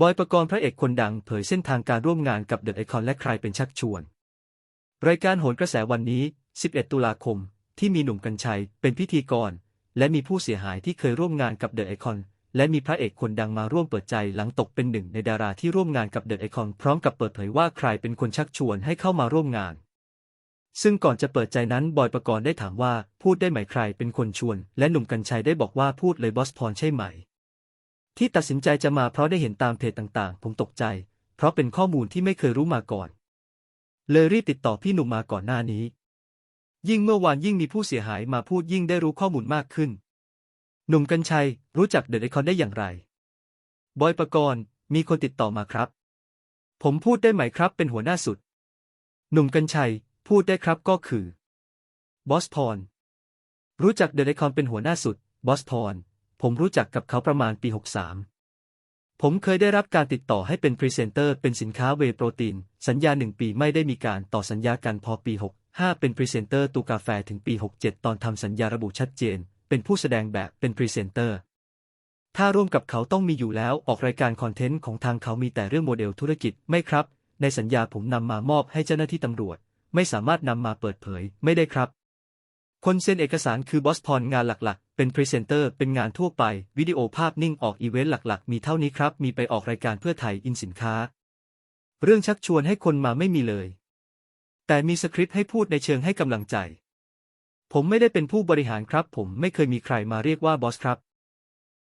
บอยประกรณ์พระเอกคนดังเผยเส้นทางการร่วมงานกับเดอะไอคอนและใครเป็นชักชวน รายการโหนกระแสวันนี้ 11 ตุลาคม ที่มีหนุ่มกัญชัย เป็นพิธีกร และมีผู้เสียหายที่เคยร่วมงานกับเดอะไอคอนและมีพระเอกคนดังมาร่วมเปิดใจหลังตกเป็นหนึ่งในดาราที่ร่วมงานกับเดอะไอคอนพร้อมกับเปิดเผยว่าใครเป็นคนชักชวนให้เข้ามาร่วมงาน ซึ่งก่อนจะเปิดใจนั้นบอยประกรณ์ได้ถามว่าพูดได้ไหมใครเป็นคนชวน และหนุ่มกัญชัยได้บอกว่าพูดเลยบอสพรใช่ไหม ที่ตัดสินใจจะมาเพราะได้เห็นตามเพจต่างๆ ผมตกใจ เพราะเป็นข้อมูลที่ไม่เคยรู้มาก่อน เลยรีบติดต่อพี่หนุ่มมาก่อนหน้านี้ ยิ่งเมื่อวานยิ่งมีผู้เสียหายมาพูดยิ่งได้รู้ข้อมูลมากขึ้น หนุ่มกัญชัย รู้จักเดอะไอคอนได้อย่างไร บอยประกรณ์มีคนติดต่อมาครับ ผมพูดได้ไหมครับ เป็นหัวหน้าสุด หนุ่มกัญชัย พูดได้ครับก็คือบอสพรรู้จักเดอะไอคอนเป็นหัวหน้าสุด บอสพร ผมรู้จักกับเขาประมาณปี 63 ผมเคยได้รับการติดต่อให้เป็นพรีเซนเตอร์เป็นสินค้าเวโปรตีน สัญญาหนึ่งปีไม่ได้มีการต่อสัญญากันพอปี 65 เป็นพรีเซนเตอร์ตูกาแฟถึงปี 67 ตอนทำสัญญาระบุชัดเจน เป็นผู้แสดงแบบเป็นพรีเซนเตอร์ถ้าร่วมกับเขาต้องมีอยู่แล้วออกรายการคอนเทนต์ของทางเขามีแต่เรื่องโมเดลธุรกิจไม่ครับ ในสัญญาผมนำมามอบให้เจ้าหน้าที่ตำรวจ ไม่สามารถนำมาเปิดเผยไม่ได้ครับ คนเซ็นเอกสารคือบอสพร งานหลักๆ เป็นพรีเซนเตอร์ เป็นงานทั่วไป วิดีโอภาพนิ่งออกอีเวนต์หลักๆ มีเท่านี้ครับ มีไปออกรายการเพื่อไทยอินสินค้า เรื่องชักชวนให้คนมาไม่มีเลย แต่มีสคริปต์ให้พูดในเชิงให้กำลังใจ ผมไม่ได้เป็นผู้บริหารครับ ผมไม่เคยมีใครมาเรียกว่าบอสครับ